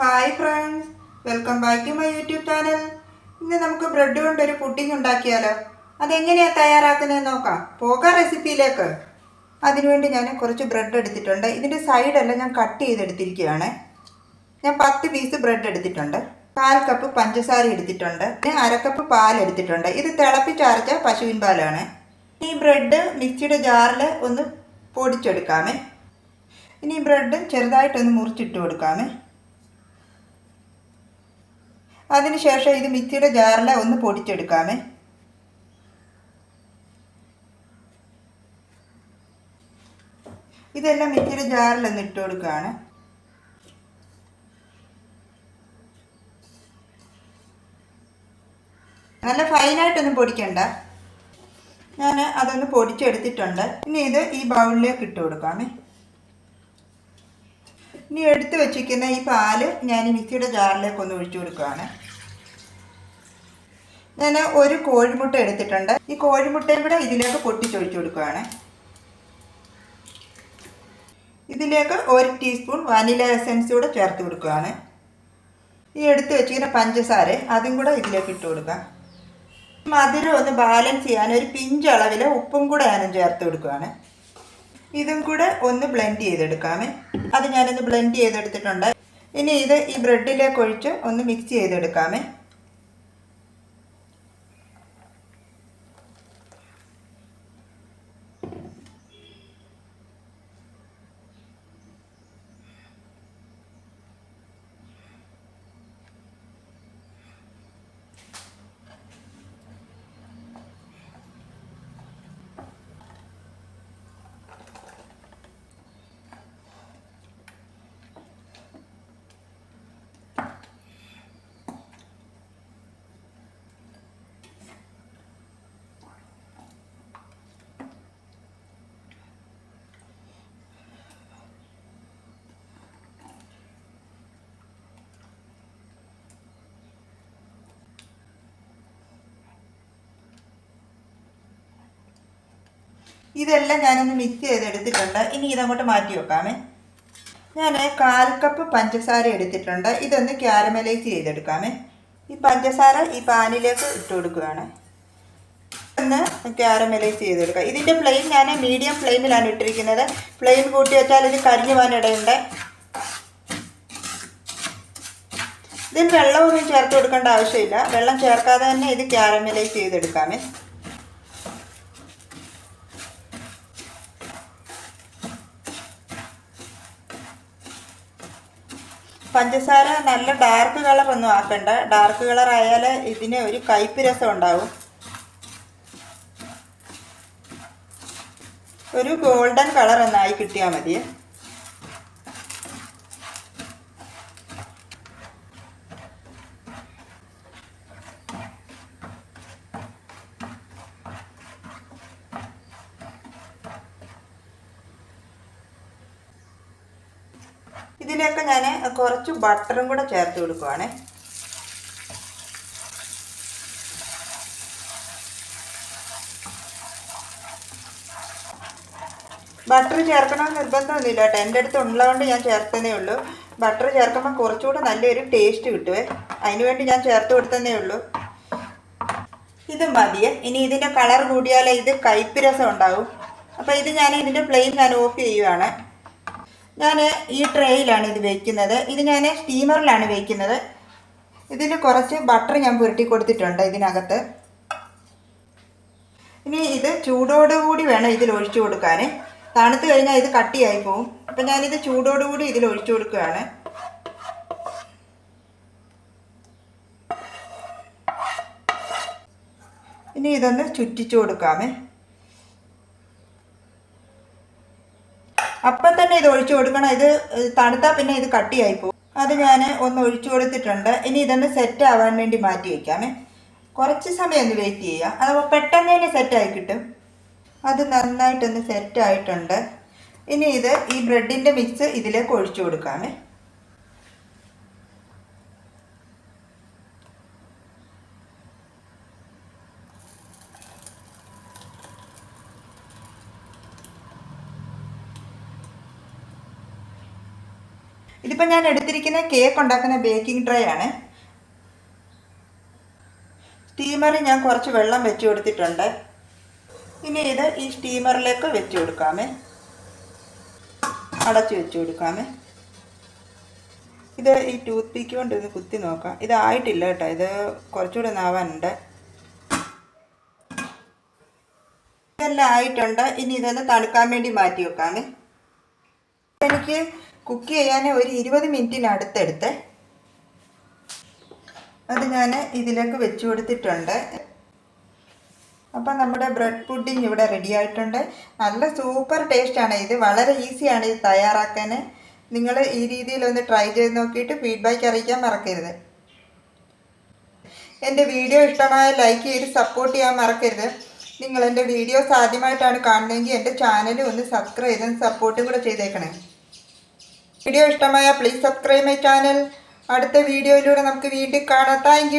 Hi friends welcome back to my YouTube channel ഇന്ന് നമുക്ക് bread കൊണ്ട് ഒരു പുഡിംഗ് ഉണ്ടാക്കിയാലോ? അതെങ്ങനെയാണ് തയ്യാറാക്കുന്നത് നോക്കാം. പോകാം റെസിപ്പിയിലേക്ക് അതിനുവേണ്ടി ഞാൻ കുറച്ച് ബ്രെഡ് എടുത്തിട്ടുണ്ട്. ഇതിന്റെ സൈഡെല്ലാം ഞാൻ കട്ട് ചെയ്തെടുത്തിരിക്കുകയാണ്. ഞാൻ പത്ത് പീസ് ബ്രെഡ് എടുത്തിട്ടുണ്ട്. കാൽ കപ്പ് പഞ്ചസാര എടുത്തിട്ടുണ്ട്. പിന്നെ അരക്കപ്പ് കപ്പ് പാൽ എടുത്തിട്ടുണ്ട്. ഇത് തിളപ്പിച്ചരച്ച പശുവിൻ പാലാണ്. ഈ ബ്രെഡ് മിക്സിയുടെ ജാറിൽ ഒന്ന് പൊടിച്ചെടുക്കാമേ. ഇനി ബ്രെഡ് ചെറുതായിട്ടൊന്ന് മുറിച്ചിട്ട് കൊടുക്കാമേ. അതിനുശേഷം ഇത് മിക്സിയുടെ ജാറിൽ ഒന്ന് പൊടിച്ചെടുക്കാമേ. ഇതെല്ലാം മിക്സിയുടെ ജാറിൽ ഒന്ന് ഇട്ട് കൊടുക്കുകയാണ്. നല്ല ഫൈനായിട്ടൊന്നും പൊടിക്കണ്ട. ഞാൻ അതൊന്ന് പൊടിച്ചെടുത്തിട്ടുണ്ട്. ഇനി ഇത് ഈ ബൗളിലേക്ക് ഇട്ട് കൊടുക്കാമേ. ഇനി എടുത്തു വെച്ചിരിക്കുന്ന ഈ പാൽ ഞാൻ മിക്സിയുടെ ജാറിലേക്ക് ഒന്ന് ഒഴിച്ചു കൊടുക്കുകയാണ്. ഞാൻ ഒരു കോഴിമുട്ട എടുത്തിട്ടുണ്ട്. ഈ കോഴിമുട്ടയും കൂടെ ഇതിലേക്ക് പൊട്ടിച്ചൊഴിച്ചു കൊടുക്കുകയാണ്. ഇതിലേക്ക് ഒരു ടീസ്പൂൺ വാനില എസൻസ് കൂടെ ചേർത്ത് കൊടുക്കുകയാണ്. ഈ എടുത്ത് വെച്ചിരിക്കുന്ന പഞ്ചസാര അതും കൂടെ ഇതിലേക്ക് ഇട്ട് കൊടുക്കാം. മധുരം ഒന്ന് ബാലൻസ് ചെയ്യാൻ ഒരു പിഞ്ച് അളവിൽ ഉപ്പും കൂടെ ഞാനും ചേർത്ത് കൊടുക്കുകയാണ്. ഇതും കൂടെ ഒന്ന് ബ്ലെൻഡ് ചെയ്തെടുക്കാമേ. അത് ഞാനൊന്ന് ബ്ലെൻഡ് ചെയ്തെടുത്തിട്ടുണ്ട്. ഇനി ഇത് ഈ ബ്രെഡിലേക്ക് ഒഴിച്ച് ഒന്ന് മിക്സ് ചെയ്തെടുക്കാമേ. ഇതെല്ലാം ഞാനൊന്ന് മിക്സ് ചെയ്തെടുത്തിട്ടുണ്ട്. ഇനി ഇതങ്ങോട്ട് മാറ്റി വെക്കാമേ. ഞാൻ കാൽ കപ്പ് പഞ്ചസാര എടുത്തിട്ടുണ്ട്. ഇതൊന്ന് ക്യാരമലൈസ് ചെയ്തെടുക്കാമേ. ഈ പഞ്ചസാര ഈ പാനിലേക്ക് ഇട്ട് കൊടുക്കുകയാണ്. ഒന്ന് ക്യാരമലൈസ് ചെയ്തെടുക്കുക. ഇതിന്റെ ഫ്ലെയിം ഞാൻ മീഡിയം ഫ്ലെയിമിലാണ് ഇട്ടിരിക്കുന്നത്. ഫ്ലെയിം കൂട്ടി വെച്ചാൽ ഇത് കരിഞ്ഞു പോകാനിടയുണ്ട് ഇതിന് വെള്ളമൊന്നും ചേർത്ത് കൊടുക്കേണ്ട ആവശ്യമില്ല. വെള്ളം ചേർക്കാതെ തന്നെ ഇത് ക്യാരമലൈസ് ചെയ്തെടുക്കാമേ. പഞ്ചസാര നല്ല ഡാർക്ക് കളർ ഒന്നും ആക്കണ്ട. ഡാർക്ക് കളർ ആയാൽ ഇതിന് ഒരു കയ്പ് രസം ഉണ്ടാവും. ഒരു ഗോൾഡൻ കളർ ഒന്നായി കിട്ടിയാൽ മതി. ഇതിലേക്ക് ഞാൻ കുറച്ച് ബട്ടറും കൂടെ ചേർത്ത് കൊടുക്കുവാണ്. ബട്ടർ ചേർക്കണമെന്ന് നിർബന്ധമൊന്നുമില്ല കേട്ടോ. എന്റെ അടുത്ത് ഉള്ളതുകൊണ്ട് ഞാൻ ചേർത്തതേ ഉള്ളൂ. ബട്ടർ ചേർക്കുമ്പോൾ കുറച്ചുകൂടെ നല്ലൊരു ടേസ്റ്റ് കിട്ടുവേ. അതിന് വേണ്ടി ഞാൻ ചേർത്ത് കൊടുത്തതേ ഉള്ളൂ. ഇത് മതിയെ. ഇനി ഇതിന്റെ കളർ കൂടിയാലേ ഇത് കയ്പ്പ് രസം ഉണ്ടാവും. അപ്പോൾ ഇത് ഞാൻ ഇതിന്റെ ഫ്ലെയിം ഞാൻ ഓഫ് ചെയ്യുവാണ്. ഞാൻ ഈ ട്രേയിലാണ് ഇത് വയ്ക്കുന്നത് ഇത് ഞാൻ സ്റ്റീമറിലാണ് വയ്ക്കുന്നത് ഇതിൽ കുറച്ച് ബട്ടർ ഞാൻ പുരട്ടി കൊടുത്തിട്ടുണ്ട് ഇതിനകത്ത്. ഇനി ഇത് ചൂടോടുകൂടി വേണം ഇതിൽ ഒഴിച്ചു കൊടുക്കാൻ തണുത്ത് കഴിഞ്ഞാൽ ഇത് കട്ടിയായി പോവും. അപ്പം ഞാനിത് ചൂടോടുകൂടി ഇതിൽ ഒഴിച്ചു കൊടുക്കുകയാണ്. ഇനി ഇതൊന്ന് ചുറ്റിച്ചു കൊടുക്കാമേ. അപ്പം തന്നെ ഇത് ഒഴിച്ചു കൊടുക്കണം. ഇത് തണുത്താൽ പിന്നെ ഇത് കട്ടിയായി പോകും. അത് ഞാൻ ഒന്ന് ഒഴിച്ചു കൊടുത്തിട്ടുണ്ട്. ഇനി ഇതൊന്ന് സെറ്റ് ആവാൻ വേണ്ടി മാറ്റി വയ്ക്കാമേ കുറച്ച് സമയം ഒന്ന് വെയിറ്റ് ചെയ്യുക. അത് പെട്ടെന്ന് തന്നെ സെറ്റായി കിട്ടും. അത് നന്നായിട്ടൊന്ന് സെറ്റ് ആയിട്ടുണ്ട്. ഇനി ഇത് ഈ ബ്രെഡിന്റെ മിക്സ് ഇതിലേക്ക് ഒഴിച്ചു കൊടുക്കാമേ. ഇതിപ്പോൾ ഞാൻ എടുത്തിരിക്കുന്ന കേക്ക് ഉണ്ടാക്കുന്ന ബേക്കിംഗ് ട്രേ ആണ്. സ്റ്റീമറിൽ ഞാൻ കുറച്ച് വെള്ളം വെച്ച് കൊടുത്തിട്ടുണ്ട്. ഇനി ഇത് ഈ സ്റ്റീമറിലേക്ക് വെച്ച് കൊടുക്കാമേ. അടച്ചു വെച്ച് കൊടുക്കാമേ. ഇത് ഈ ടൂത്ത് പീക്ക് കൊണ്ട് ഇത് കുത്തി നോക്കാം. ഇതായിട്ടില്ല കേട്ടോ. ഇത് കുറച്ചുകൂടെ നാവാനുണ്ട് ഇതെല്ലാം ആയിട്ടുണ്ട്. ഇനി ഇതൊന്ന് തണുക്കാൻ വേണ്ടി മാറ്റി വെക്കാമേ. എനിക്ക് കുക്ക് ചെയ്യാൻ ഒരു ഇരുപത് മിനിറ്റിനടുത്തെടുത്ത് അത് ഞാൻ ഇതിലേക്ക് വെച്ചു കൊടുത്തിട്ടുണ്ട്. അപ്പം നമ്മുടെ ബ്രെഡ് പുഡിങ് ഇവിടെ റെഡി ആയിട്ടുണ്ട്. നല്ല സൂപ്പർ ടേസ്റ്റാണ് ഇത്. വളരെ ഈസിയാണ് ഇത് തയ്യാറാക്കാൻ. നിങ്ങൾ ഈ രീതിയിലൊന്ന് ട്രൈ ചെയ്ത് നോക്കിയിട്ട് ഫീഡ്ബാക്ക് അറിയിക്കാൻ മറക്കരുത്. എന്റെ വീഡിയോ ഇഷ്ടമായ ലൈക്ക് ചെയ്ത് സപ്പോർട്ട് ചെയ്യാൻ മറക്കരുത്. നിങ്ങൾ എന്റെ വീഡിയോസ് ആദ്യമായിട്ടാണ് കാണുന്നതെങ്കിൽ എന്റെ ചാനൽ ഒന്ന് സബ്സ്ക്രൈബ് ചെയ്ത് സപ്പോർട്ടും കൂടെ ചെയ്തേക്കണേ. വീഡിയോ ഇഷ്ടമായ പ്ലീസ് സബ്സ്ക്രൈബ് മൈ ചാനൽ അടുത്ത വീഡിയോയിലൂടെ നമുക്ക് വീണ്ടും കാണാം. താങ്ക്